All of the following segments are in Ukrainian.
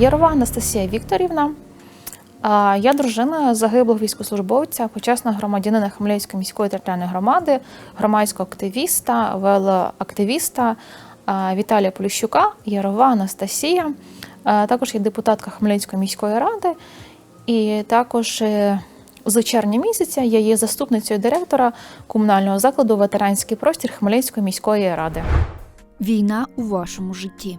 Ярова Анастасія Вікторівна. Я дружина загиблого військовослужбовця, почесна громадянина Хмельницької міської територіальної громади, громадського активіста, велоактивіста Віталія Поліщука, Ярова Анастасія. Також є депутатка Хмельницької міської ради. І також е, з червня місяця я є заступницею директора комунального закладу Ветеранський простір Хмельницької міської ради. Війна у вашому житті.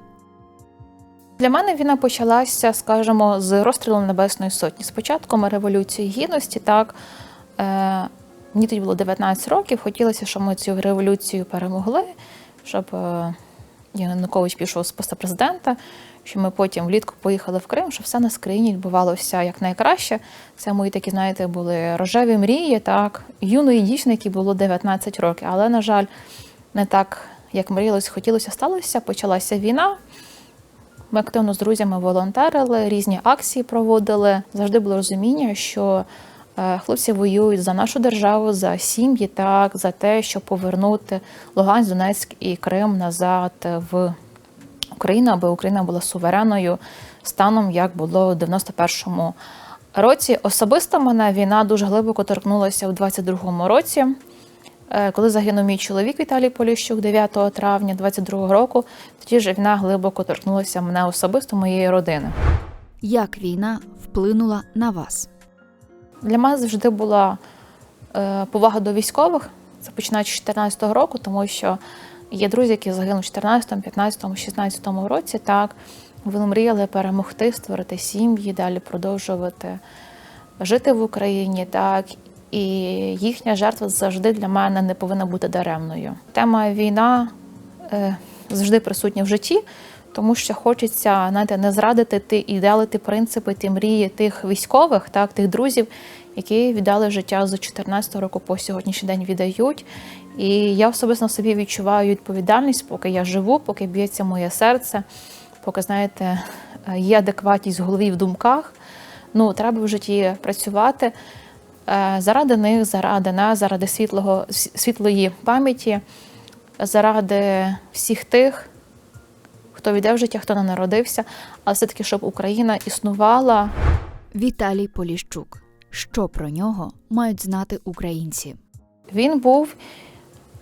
Для мене війна почалася, скажімо, з розстрілом Небесної Сотні. З початком Революції Гідності, так е, мені тоді було 19 років. Хотілося, щоб ми цю революцію перемогли, щоб е, Янукович пішов з поста президента, щоб ми потім влітку поїхали в Крим, щоб все на країні відбувалося як найкраще. Це мої такі, знаєте, були рожеві мрії, так, юної дівчини, якій було 19 років. Але, на жаль, не так, як мріялось, хотілося, сталося. Почалася війна. Ми активно з друзями волонтерили, різні акції проводили. Завжди було розуміння, що е, хлопці воюють за нашу державу, за сім'ї, так, за те, щоб повернути Луганськ, Донецьк і Крим назад в Україну, аби Україна була суверенною станом, як було у 91-му році. Особисто мене війна дуже глибоко торкнулася у 22-му році. Е, Коли загинув мій чоловік Віталій Поліщук 9 травня 22 року, тоді ж війна глибоко торкнулася мене особисто, моєї родини. Як війна вплинула на вас? Для мене завжди була е, повага до військових, це починаючи з 2014 року, тому що є друзі, які загинули в 2014, 15, 16 році. Так вони мріяли перемогти, створити сім'ї, далі продовжувати жити в Україні. Так і їхня жертва завжди для мене не повинна бути даремною. Тема війна е, завжди присутня в житті, тому що хочеться знаєте, не зрадити ідеали, ті принципи, ті мрії тих військових, так, тих друзів, які віддали життя з 14 року по сьогоднішній день віддають. І я особисто собі відчуваю відповідальність, поки я живу, поки б'ється моє серце, поки, знаєте, е, є адекватність в голові в думках. Ну, треба в житті працювати заради них, заради нас, заради світлого, світлої пам'яті, заради всіх тих, хто віддав життя, хто не народився, але все-таки, щоб Україна існувала. Віталій Поліщук. Що про нього мають знати українці? Він був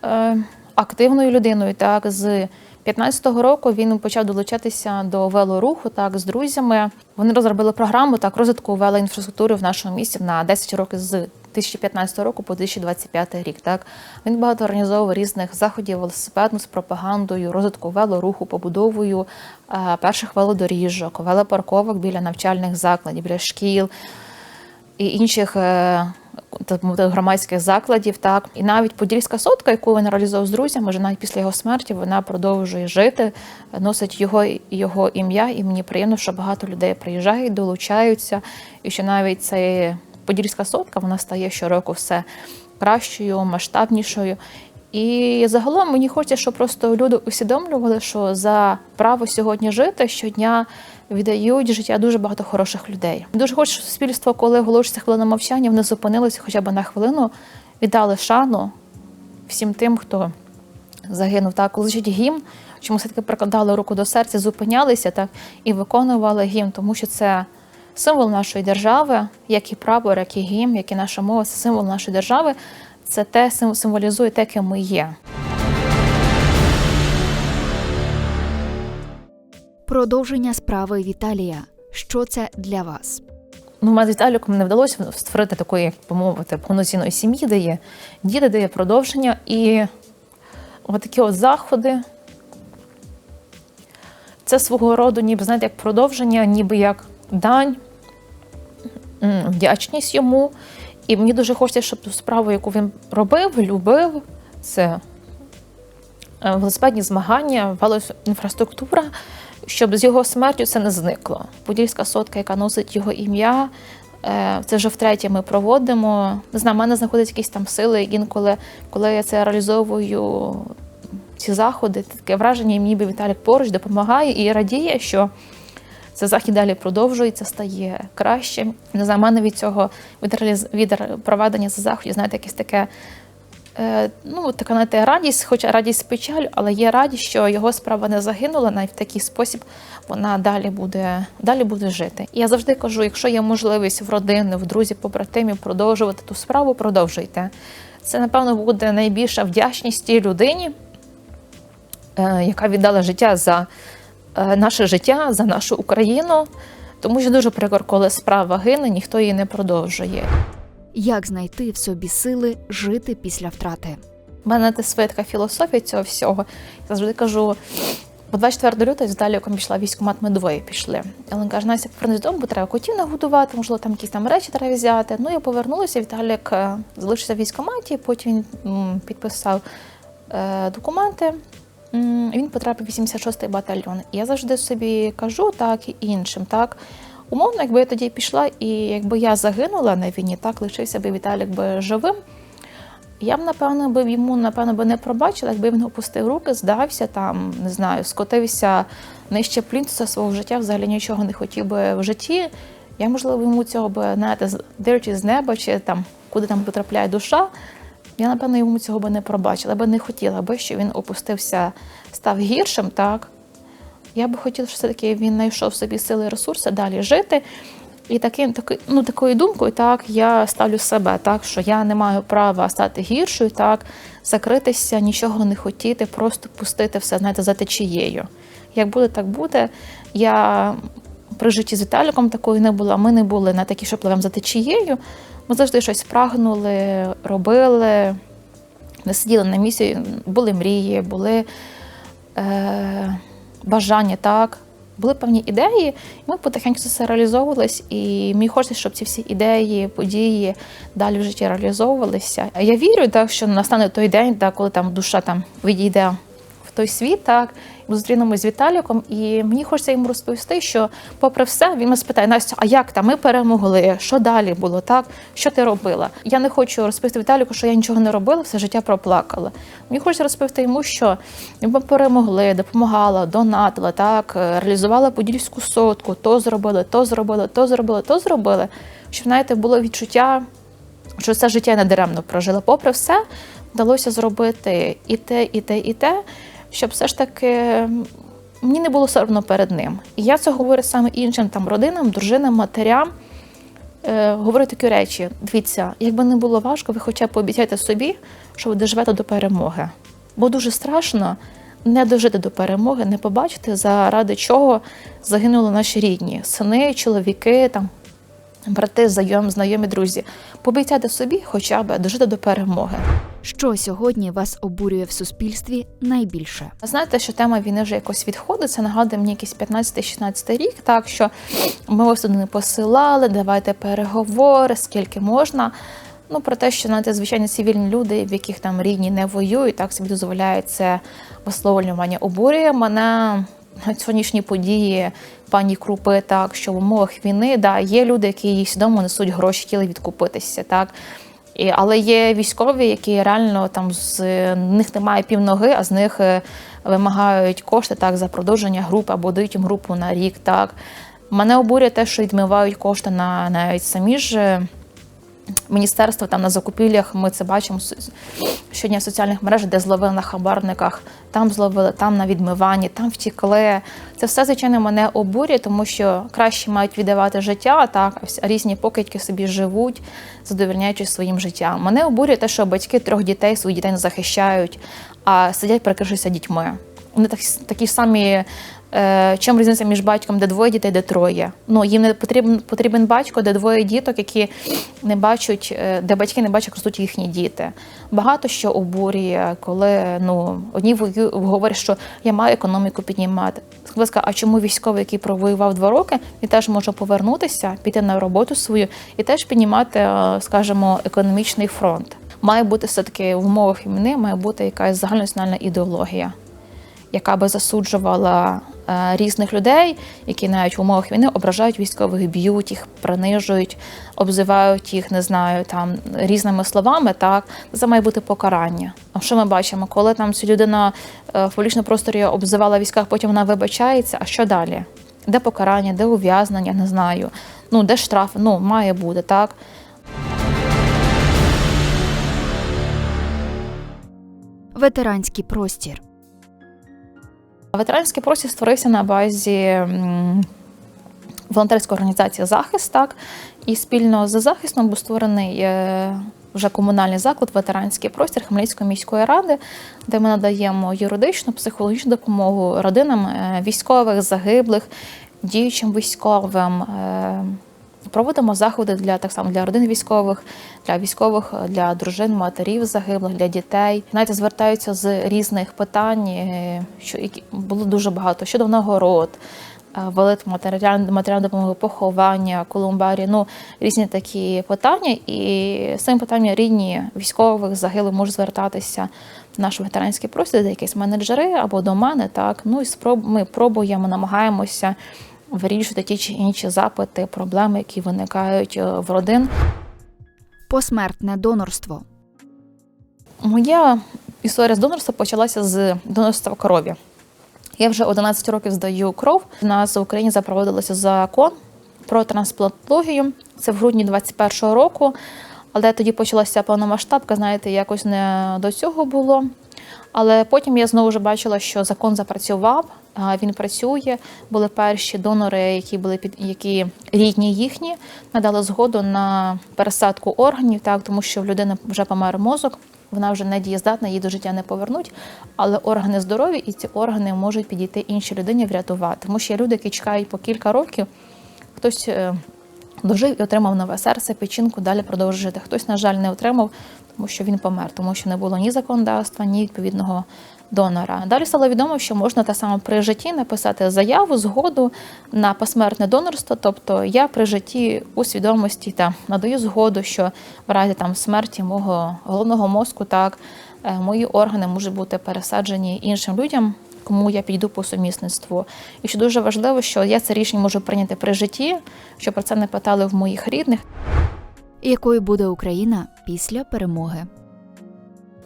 е, активною людиною. Так, з 15-го року він почав долучатися до велоруху так, з друзями. Вони розробили програму так, розвитку велоінфраструктури в нашому місті на 10 років з 2015 року по 2025 рік. Так він багато організовував різних заходів велосипедну з пропагандою, розвитку велоруху, побудовою е, перших велодоріжок, велопарковок біля навчальних закладів, біля шкіл і інших е, громадських закладів. Так і навіть Подільська сотка, яку він реалізував з друзями, вже навіть після його смерті вона продовжує жити, носить його його ім'я. І мені приємно, що багато людей приїжджають, долучаються, і що навіть ця Подільська сотка вона стає щороку все кращою, масштабнішою. І загалом мені хочеться, щоб просто люди усвідомлювали, що за право сьогодні жити щодня віддають життя дуже багато хороших людей. Дуже хочу, щоб суспільство, коли оголошується хвилина мовчання, вони зупинилися хоча б на хвилину, віддали шану всім тим, хто загинув. Так, коли звучить гімн, чому все-таки прикладали руку до серця, зупинялися так і виконували гімн, тому що це символ нашої держави, як і прапор, як і гімн, як і наша мова, це символ нашої держави. Це те сим- символізує те, ким ми є. Продовження справи Віталія. Що це для вас? Ну, мене з Віталіком не вдалося створити такої, як би мовити, повноцінної сім'ї, де є діти, де є продовження. І отакі от заходи. Це свого роду, ніби знаєте, як продовження, ніби як дань, вдячність йому. І мені дуже хочеться, щоб ту справу, яку він робив, любив, це е, велосипедні змагання, велоінфраструктура, щоб з його смертю це не зникло. Подільська сотка, яка носить його ім'я, е, це вже втретє ми проводимо. Не знаю, в мене знаходять якісь там сили інколи, коли я це реалізовую. Ці заходи, таке враження, ніби Віталік поруч допомагає і радіє, що цей захід далі продовжується, стає краще. Не знаю, мене від цього від, реаліз... від проведення цих заходів, знаєте, якесь таке е, ну, така знаєте, радість, хоча радість печаль, але є радість, що його справа не загинула, навіть в такий спосіб вона далі буде, далі буде жити. І я завжди кажу: якщо є можливість в родини, в друзів, побратимів продовжувати ту справу, продовжуйте. Це, напевно, буде найбільша вдячність тій людині, е, яка віддала життя за наше життя, за нашу Україну. Тому що дуже прикро, коли справа гине, ніхто її не продовжує. Як знайти в собі сили жити після втрати? У мене це своя така філософія цього всього. Я завжди кажу, бо 24 лютого з Даліком пішла військкомат, ми двоє пішли. Але він каже, Настя, повернись додому, бо треба котів нагодувати, можливо, там якісь там речі треба взяти. Ну, я повернулася, Віталік е, залишився в військкоматі, потім він підписав е, документи. Він потрапив в 86-й батальйон. І я завжди собі кажу, так і іншим, так. Умовно, якби я тоді пішла, і якби я загинула на війні, так лишився би Віталік би живим. Я б, напевно, би йому, напевно, би не пробачила, якби він опустив руки, здався там, не знаю, скотився нижче плінтуса свого життя, взагалі нічого не хотів би в житті. Я, можливо, йому цього би, знаєте, з- з неба, чи там, куди там потрапляє душа, я, напевно, йому цього би не пробачила, би не хотіла би, що він опустився, став гіршим, так. Я би хотіла, щоб все-таки він знайшов собі сили і ресурси далі жити. І таким, таки, ну, такою думкою, так, я ставлю себе, так, що я не маю права стати гіршою, так, закритися, нічого не хотіти, просто пустити все, знаєте, за течією. Як буде, так буде. Я при житті з Віталіком такою не була. Ми не були на такі, що пливемо за течією. Ми завжди щось прагнули, робили, не сиділи на місці, були мрії, були е, бажання, так. Були певні ідеї, і ми потихеньку це все реалізовувались, і мені хочеться, щоб ці всі ідеї, події далі в житті реалізовувалися. Я вірю, так, що настане той день, так, коли там душа там відійде в той світ, так, зустрінемось з Віталіком, і мені хочеться йому розповісти, що, попри все, він мене спитає, Настя, а як там? Ми перемогли? Що далі було? Так? Що ти робила? Я не хочу розповісти Віталіку, що я нічого не робила, все життя проплакала. Мені хочеться розповісти йому, що ми перемогли, допомагала, донатила, так, реалізувала подільську сотку, то зробили, то зробили, то зробили, то зробили. Щоб, знаєте, було відчуття, що це життя не даремно прожила. Попри все, вдалося зробити і те, і те, і те, щоб все ж таки мені не було соромно перед ним. І я це говорю саме іншим там родинам, дружинам, матерям. Е, говорю такі речі: дивіться, якби не було важко, ви хоча б пообіцяйте собі, що ви доживете до перемоги. Бо дуже страшно не дожити до перемоги, не побачити, заради чого загинули наші рідні, сини, чоловіки, там, брати, знайомі, знайомі друзі. Пообіцяйте собі хоча б дожити до перемоги. Що сьогодні вас обурює в суспільстві найбільше? Знаєте, що тема війни вже якось відходить. Це нагадує мені якийсь 15-16 рік, так що ми туди не посилали, давайте переговори, скільки можна. Ну, про те, що знаєте, звичайно, цивільні люди, в яких там рідні не воюють, так собі дозволяють це висловлювання. Обурює мене сьогоднішні події пані Крупи, так що в умовах війни да, є люди, які їй свідомо несуть гроші, хотіли відкупитися. Так. І, але є військові, які реально там з них немає півноги, а з них е, вимагають кошти так за продовження групи або дають їм групу на рік. Так мене обурює те, що відмивають кошти на навіть самі ж. Міністерство там на закупівлях ми це бачимо щодня в соціальних мережах, де зловили на хабарниках, там зловили, там на відмиванні, там втікли. Це все, звичайно, мене обурює, тому що краще мають віддавати життя, так, а різні покидьки собі живуть, задовольняючись своїм життям. Мене обурює те, що батьки трьох дітей своїх дітей не захищають, а сидять, прикрившися дітьми. Вони так, такі самі. Е, чим різниця між батьком, де двоє дітей, де троє? Ну їм не потрібен потрібен батько, де двоє діток, які не бачать, е, де батьки не бачать, як ростуть їхні діти. Багато що обурює, коли ну одні говорять, що я маю економіку піднімати. Скажіть, а чому військовий, який провоював два роки, він теж може повернутися, піти на роботу свою і теж піднімати, е, скажімо, економічний фронт? Має бути все таки в умовах війни, має бути якась загальнонаціональна ідеологія яка би засуджувала різних людей, які навіть в умовах війни ображають військових, б'ють їх, принижують, обзивають їх, не знаю, там різними словами. Так це має бути покарання. А що ми бачимо? Коли там ця людина е, в публічному просторі обзивала військах, потім вона вибачається. А що далі? Де покарання, де ув'язнення? Не знаю. Ну де штраф? Ну має бути так. Ветеранський простір. Ветеранський простір створився на базі волонтерської організації Захист, так і спільно з захистом був створений е, вже комунальний заклад, ветеранський простір Хмельницької міської ради, де ми надаємо юридичну, психологічну допомогу родинам е, військових, загиблих, діючим військовим. Е, Проводимо заходи для так само для родин військових, для військових, для дружин, матерів загиблих, для дітей. Знаєте, звертаються з різних питань, е, що було дуже багато щодо нагород, е, велит матеріальну допомогу, поховання, колумбарі, ну різні такі питання. І з цим питанням рідні військових загиблих можуть звертатися наш ветеранський простір, де якісь менеджери або до мене. Так ну і спроб ми пробуємо, намагаємося вирішувати ті чи інші запити, проблеми, які виникають е, в родин. Посмертне донорство. Моя історія з донорства почалася з донорства крові. Я вже 11 років здаю кров. У нас в Україні запровадилося закон про трансплантологію. Це в грудні 21-го року. Але тоді почалася повномасштабка, знаєте, якось не до цього було. Але потім я знову ж бачила, що закон запрацював, він працює. Були перші донори, які були під які рідні їхні, надали згоду на пересадку органів, так тому що в людини вже помер мозок, вона вже не дієздатна, її до життя не повернуть. Але органи здорові, і ці органи можуть підійти іншій людині врятувати. Тому що є люди, які чекають по кілька років. Хтось е, дожив і отримав нове серце, печінку, далі продовжує жити. Хтось, на жаль, не отримав, тому що він помер, тому що не було ні законодавства, ні відповідного донора. Далі стало відомо, що можна те саме при житті написати заяву, згоду на посмертне донорство. Тобто я при житті у свідомості та надаю згоду, що в разі там смерті мого головного мозку, так е, мої органи можуть бути пересаджені іншим людям. Кому я піду по сумісництву. І що дуже важливо, що я це рішення можу прийняти при житті, що про це не питали в моїх рідних. Якою буде Україна після перемоги?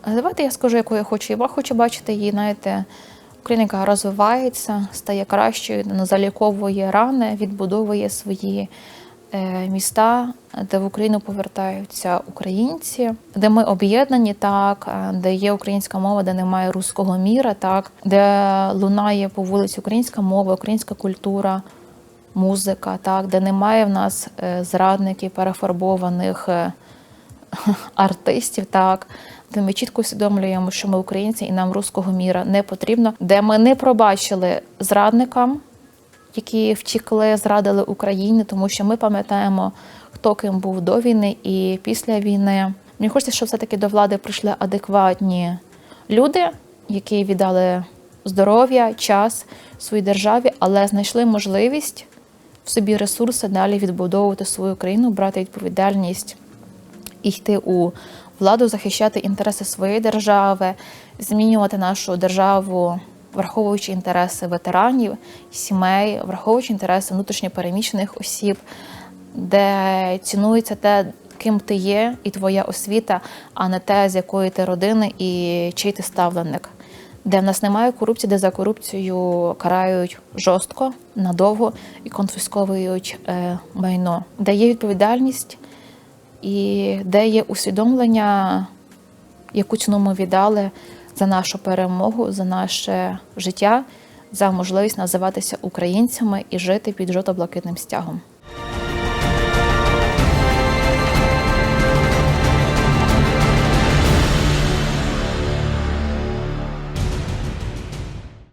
Давайте я скажу, яку я хочу. Я хочу бачити її, знаєте, Україна, яка розвивається, стає кращою, заліковує рани, відбудовує свої е, міста, де в Україну повертаються українці, де ми об'єднані, так, е, де є українська мова, де немає руського міра, так, де лунає по вулиці українська мова, українська культура, музика, так, де немає в нас е, зрадників, перефарбованих. е, артистів, так де ми чітко усвідомлюємо, що ми українці і нам руського міра не потрібно, де ми не пробачили зрадникам, які втікли, зрадили Україні, тому що ми пам'ятаємо, хто ким був до війни і після війни. Мені хочеться, щоб все-таки до влади прийшли адекватні люди, які віддали здоров'я, час своїй державі, але знайшли можливість в собі ресурси далі відбудовувати свою країну, брати відповідальність і йти у владу, захищати інтереси своєї держави, змінювати нашу державу, враховуючи інтереси ветеранів, сімей, враховуючи інтереси внутрішньопереміщених осіб, де цінується те, ким ти є, і твоя освіта, а не те, з якої ти родини і чий ти ставленик. Де в нас немає корупції, де за корупцію карають жорстко, надовго і конфісковують е, майно, де є відповідальність і де є усвідомлення, яку ціну ми віддали за нашу перемогу, за наше життя, за можливість називатися українцями і жити під жовто-блакитним стягом.